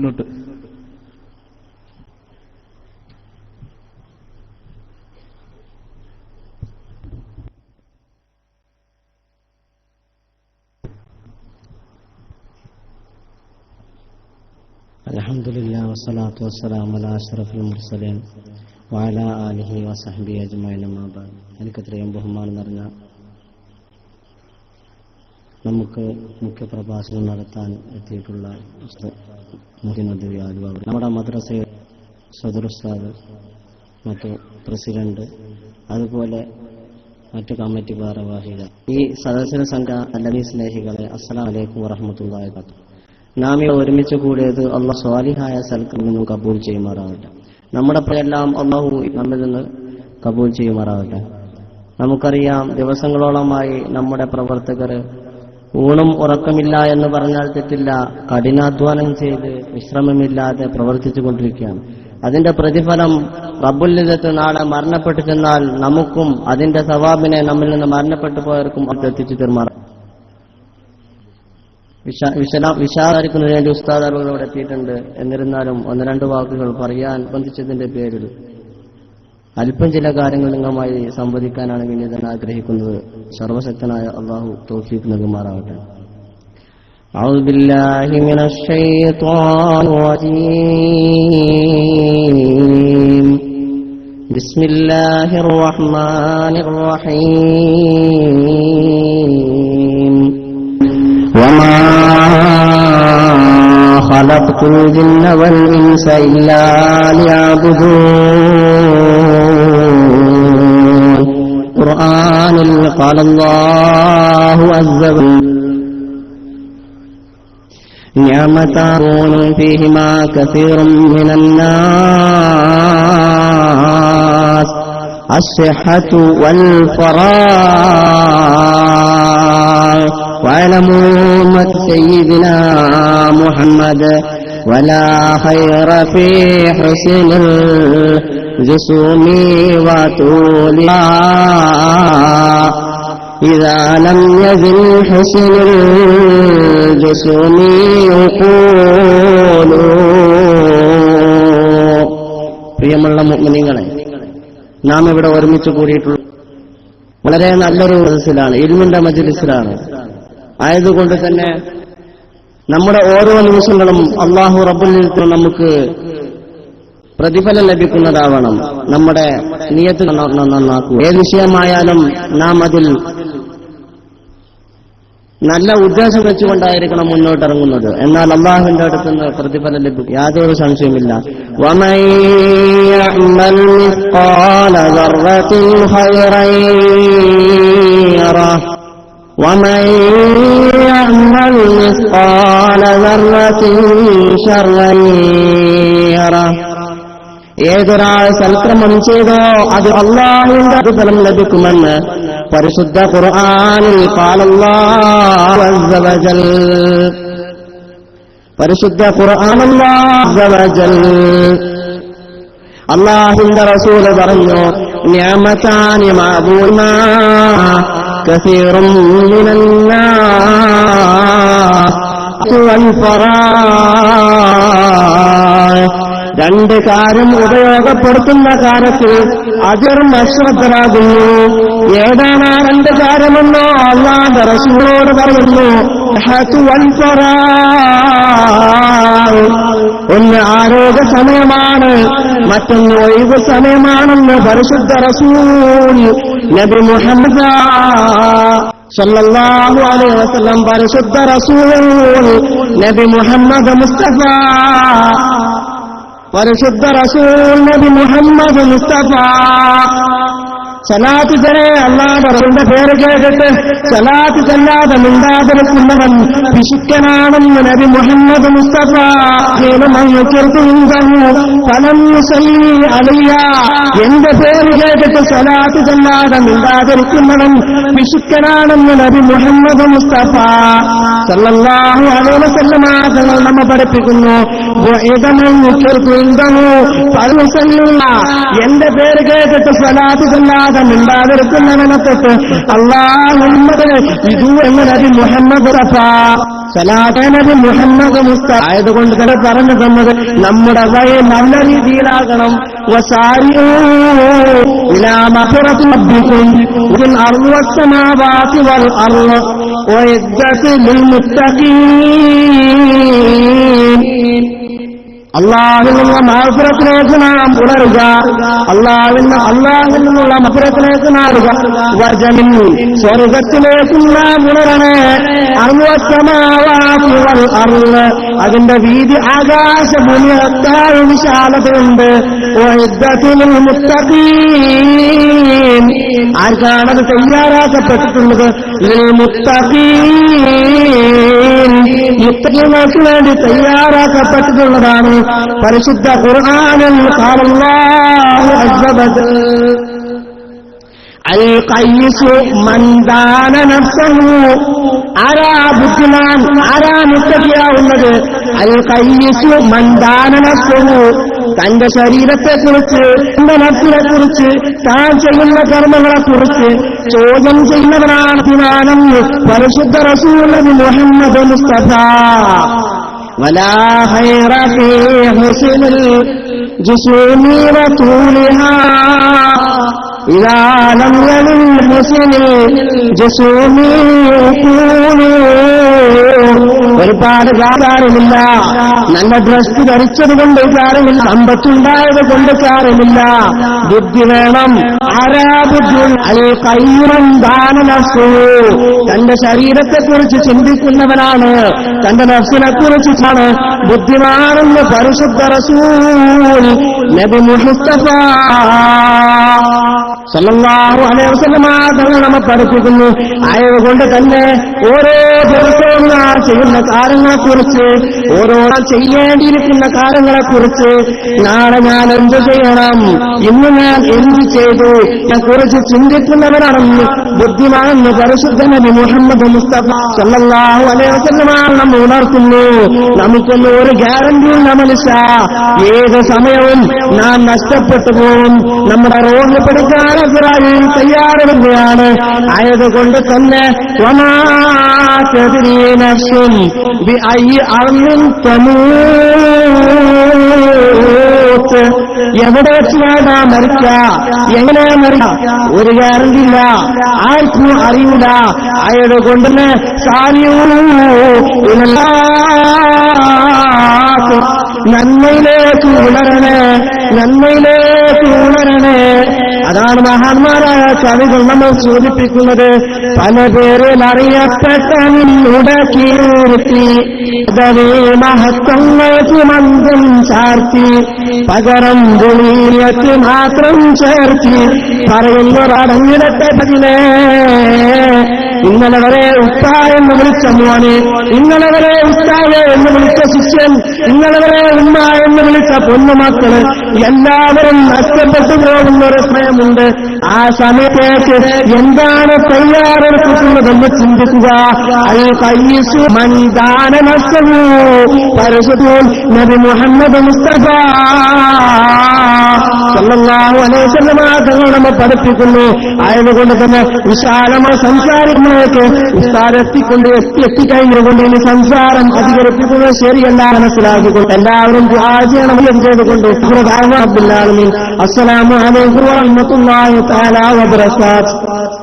മുന്നോട്ട് الحمد لله والصلاة والسلام على أشرف المرسلين وعلى آله وصحبه أجمعين ما بعد എനിക്കത്രയും ബഹുമാനം നിറഞ്ഞ നമുക്ക് മുഖ്യ പ്രഭാഷണം നടത്താൻ എത്തിയിട്ടുള്ള മുഖ്യമന്ത്രി ആലുവ നമ്മുടെ മദ്രസയിൽ സദുർസ്താദ് മറ്റു പ്രസിഡന്റ് അതുപോലെ മറ്റു കമ്മിറ്റി ഭാരവാഹികൾ ഈ സദസ്സിന് സംഘ അല്ലമി സ്നേഹികളെ അസ്സലാം വലൈക്കും വറഹമത്തുള്ളാഹി നാം ഇവിടെ ഒരുമിച്ച് കൂടിയത് അള്ളാഹ് സ്വാലിഹായ നിന്നും കബൂൽ ചെയ്യുമാറാവട്ടെ. നമ്മുടെ എല്ലാം അള്ളാഹു നമ്മിൽ നിന്ന് കബൂൽ ചെയ്യുമാറാവട്ടെ. നമുക്കറിയാം ദിവസങ്ങളോളമായി നമ്മുടെ പ്രവർത്തകർ ഊണും ഉറക്കമില്ല എന്ന് പറഞ്ഞാൽ തെറ്റില്ല. കഠിനാധ്വാനം ചെയ്ത് വിശ്രമമില്ലാതെ പ്രവർത്തിച്ചു കൊണ്ടിരിക്കുകയാണ്. അതിന്റെ പ്രതിഫലം റബ്ബുല്ലിതത്ത് നാളെ മരണപ്പെട്ടു ചെന്നാൽ നമുക്കും അതിന്റെ സവാബിനെ നമ്മിൽ നിന്ന് മരണപ്പെട്ടു പോയവർക്കും എത്തിച്ചു തീർമാറാം വിശാലായിരിക്കുന്നതിന് വേണ്ടി ഉസ്താദ് ഇവിടെ എത്തിയിട്ടുണ്ട്. എന്നിരുന്നാലും ഒന്ന് രണ്ട് വാക്കുകൾ പറയാൻ ബന്ധിച്ചതിന്റെ പേരിൽ. അല്പം ചില കാര്യങ്ങൾ നിങ്ങളുമായി സംവദിക്കാനാണ് വിനീതൻ ആഗ്രഹിക്കുന്നത്. സർവശക്തനായ അള്ളാഹു തോഫീക്ക് നൽകുമാറാവട്ടെ أعوذ بالله من الشيطان الرجيم بسم الله الرحمن الرحيم وما خلقت الجن والإنس إلا ليعبدون قرآن قال الله عز وجل. نعمتان فيهما كثير من الناس. الصحة والفراغ واعلموا مت سيدنا محمد. ولا خير في حسن الجسوم وطولها إذا لم يزل حسن الجسوم يقول പ്രിയമുള്ള മുഅ്മിനീങ്ങളെ നാം ഇവിടെ ഒരുമിച്ച് കൂടിയിട്ടുള്ള വളരെ നല്ലൊരു സദസ്സിലാണ് ഇൽമിന്റെ മജ്ലിസിലാണ് ആയതുകൊണ്ട് തന്നെ നമ്മുടെ ഓരോ നിമിഷങ്ങളും അള്ളാഹു റബ്ബുൽ നമുക്ക് പ്രതിഫലം ലഭിക്കുന്നതാവണം നമ്മുടെ നിയത്ത് നന്നാക്കുക ഏത് വിഷയമായാലും നാം അതിൽ നല്ല ഉദ്ദേശം വെച്ചുകൊണ്ടായിരിക്കണം മുന്നോട്ടിറങ്ങുന്നത് എന്നാൽ അള്ളാഹുവിന്റെ അടുത്ത് നിന്ന് പ്രതിഫലം ലഭിക്കും യാതൊരു സംശയമില്ല وَمَن ഏതൊരാൾ സൽക്രമം ചെയ്തോ അത് അള്ളാഹുവിന്റെ അതിഫലം ലഭിക്കുമെന്ന് പരിശുദ്ധ ഖുർആാനിൽ പാലല്ലാജൽ പരിശുദ്ധ ഖുർആാനല്ലാജൽ അള്ളാഹിന്റെ റസൂൽ പറഞ്ഞു ഞാമത്താനി മാബൂന കസീറും മിനല്ലാ രണ്ട് കാര്യം ഉപയോഗപ്പെടുത്തുന്ന കാര്യത്തിൽ അതിർ അശ്രദ്ധരാകുന്നു ഏതാണ് ആ രണ്ട് കാര്യമെന്നോ അള്ളാന്റെ റസൂലോട് പറയുന്നു. ഒന്ന് ആരോഗ്യ സമയമാണ് മറ്റൊന്ന് ഒഴിവ് സമയമാണെന്ന് പരിശുദ്ധ റസൂൽ നബി മുഹമ്മദ് സല്ലല്ലാഹു അലൈഹി വസല്ലം പരിശുദ്ധ റസൂൽ നബി മുഹമ്മദ് മുസ്തഫ. പരിശുദ്ധ റസൂൽ നബി മുഹമ്മദ് മുസ്തഫ. സലാത്ത് അല്ലാതെ റസൂലിന്റെ പേര് കേട്ടിട്ട് സലാത്ത് ചെല്ലാതെ മിണ്ടാതിരിക്കുന്നവൻ പിശുക്കനാണെന്ന് നബി മുഹമ്മദ് മുസ്തഫ. എന്റെ പേര് കേട്ടിട്ട് സലാത്ത് ചെല്ലാതെ മിണ്ടാതിരിക്കുന്നവൻ പിശുക്കനാണെന്ന് നബി മുഹമ്മദ് മുസ്തഫ. സല്ലല്ലാഹു അലൈഹി ഞങ്ങൾ നമ്മ പഠിപ്പിക്കുന്നു. എന്റെ പേര് കേട്ടിട്ട് സ്വലാത്തില്ലാതെ മിണ്ടാതിരിക്കുന്നവനെ അള്ളാ മുഹമ്മദ് ഇതു എന്ന എന്നതി മുഹമ്മദ് സലാതനബി മുഹമ്മദ് മുസ്ത ആയതുകൊണ്ട് തന്നെ പറഞ്ഞു തന്നത് നമ്മുടെ വയ നല്ല രീതിയിലാകണം. ഇലാ മഫറത്തും ഇതിൽ അറുപത്തമാവാത്തി വൽ وعزة للمتقين. അള്ളാഹിൽ നിന്നുള്ള നാം ഉണരുക. അള്ളാഹിൽ അള്ളാഹിൽ നിന്നുള്ള മധുരത്തിലേക്ക് നാടുക വജനിൽ സ്വർഗത്തിലേക്ക് നാം ഉണരണേ. അറുവത്തമാവാസുകൾ അറിവ്. അതിന്റെ വീതി ആകാശ അത്താഴ വിശാലതയുണ്ട്. യുദ്ധത്തിനും മുത്തഖീൻ. ആർക്കാണത് തയ്യാറാക്കപ്പെട്ടിട്ടുള്ളത്? മുത്തഖീൻ. മുത്തഖീങ്ങൾക്ക് വേണ്ടി തയ്യാറാക്കപ്പെട്ടിട്ടുള്ളതാണ് പരിശുദ്ധ ഖുർആനിൽ അൽ ഖൈസു മൻ ദാന നഫ്സഹു. ആരാ ബുദ്ധിമാൻ ആരാ മുത്തഖിയാവുന്നത്? അൽ ഖൈസു മൻ ദാന നഫ്സഹു. തന്റെ ശരീരത്തെക്കുറിച്ച് തന്റെ നഫ്സിനെ കുറിച്ച് താൻ ചെയ്യുന്ന കർമ്മങ്ങളെക്കുറിച്ച് ചോദ്യം ചെയ്യുന്നവരാണ് അഭിമാനം പരിശുദ്ധ റസൂലി മുഹമ്മദ് മുസ്തഫ. ولا خير في حسن الجسوم وطولها. إذا لم يلل حسن الجسوم ഒരുപാട് കാര്യമില്ല നല്ല ഡ്രസ് ധരിച്ചത് കൊണ്ട് കാര്യമില്ല. സമ്പത്തുണ്ടായത് കൊണ്ട് കാര്യമില്ല. ബുദ്ധി വേണം. ആരാ ബുദ്ധി? ദാനനസു തന്റെ ശരീരത്തെക്കുറിച്ച് ചിന്തിക്കുന്നവനാണ്. തന്റെ നഫ്സിനെ കുറിച്ചിട്ടാണ് ബുദ്ധിമാനെന്ന് പരിശുദ്ധ റസൂൽ നബി മുസ്തഫ. സല്ലല്ലാഹു അലൈഹി വസല്ലമ തങ്ങൾ നമ്മെ പഠിപ്പിക്കുന്നു. ആയതുകൊണ്ട് തന്നെ ഓരോ ദിവസവും ചെയ്യുന്ന കാര്യങ്ങളെക്കുറിച്ച് ഓരോ നാം ചെയ്യേണ്ടിയിരിക്കുന്ന കാര്യങ്ങളെക്കുറിച്ച് നാളെ ഞാൻ എന്ത് ചെയ്യണം? ഇന്ന് ഞാൻ എന്ത് ചെയ്തു? കുറിച്ച് ചിന്തിക്കുന്നവരാണെന്ന് ബുദ്ധിമാനെന്ന് പരിശുദ്ധ നബി മുഹമ്മദ് മുസ്തഫ സല്ലാഹു അലൈഹി നമ്മൾ നമ്മെ ഉണർത്തുന്നു. നമുക്കൊന്ന് ഒരു ഗ്യാരണ്ടിയും നമ്മളില്ല ഏത് സമയവും നാം നഷ്ടപ്പെട്ടു പോകും നമ്മുടെ റോഡ് പിടിക്കാൻ തയ്യാറെടുക്കുകയാണ്. ആയതുകൊണ്ട് തന്നെ വമാറ്റതിരീനസും أرض തമൂത്ത്. എവിടെ വെച്ചാണ് മരിക്ക? എങ്ങനെ മരിക്ക? ഒരു ഗ്യാരണ്ടിയില്ല. ആർക്കും അറിയില്ല. അയാളെ തന്നെ സാരിയൂ നന്മയിലേക്ക് ഉണരണേ നന്മയിലേക്ക് ഉണരണേ. അതാണ് മഹാന്മാരായ കവികൾ നമ്മൾ സൂചിപ്പിക്കുന്നത്. പല പേരിൽ അറിയപ്പെട്ട മഹത്വങ്ങൾക്ക് മന്ദം ചാർത്തി പകരം പുളിയത്ത് മാത്രം ചേർത്തി പറയുന്നൊരടങ്ങിടത്തെ പതിനേ. ഇന്നലെ വരെ എന്ന് വിളിച്ച മോനെ ഇന്നലെ വരെ എന്ന് വിളിച്ച ശിഷ്യൻ ഇന്നലെ വരെ ഉമ്മ എന്ന് വിളിച്ച പൊന്നുമക്കൾ എല്ലാവരും നഷ്ടപ്പെട്ടു പോകുന്ന ഒരു സമയമുണ്ട്. ആ സമയത്തേക്ക് എന്താണ് തയ്യാറെടുക്കുന്നതെന്ന് ചിന്തിക്കുക. അൽ കയ്യസു മന്ദാന നഷ്ടമോ നബി മുഹമ്മദ് മുസ്തഫ. സല്ലല്ലാഹു തങ്ങൾ നമ്മെ പഠിപ്പിക്കുന്നു. ആയതുകൊണ്ട് തന്നെ വിശാലമായി സംസാരിക്കുന്നതൊക്കെ ഉസ്താരെത്തിക്കൊണ്ട് എത്തി എത്തിക്കഴിഞ്ഞുകൊണ്ട് ഇനി സംസാരം അധികരിപ്പിക്കുന്നത് ശരിയല്ല. മനസ്സിലാക്കിക്കൊണ്ട് എല്ലാവരും ചെയ്യണമെന്ന് ചെയ്തുകൊണ്ട് അബ്ദുല്ലാലമീൻ അസ്സലാമു അലൈക്കും വറഹ്മത്തുള്ളാഹി തആല വബറകാതുഹു.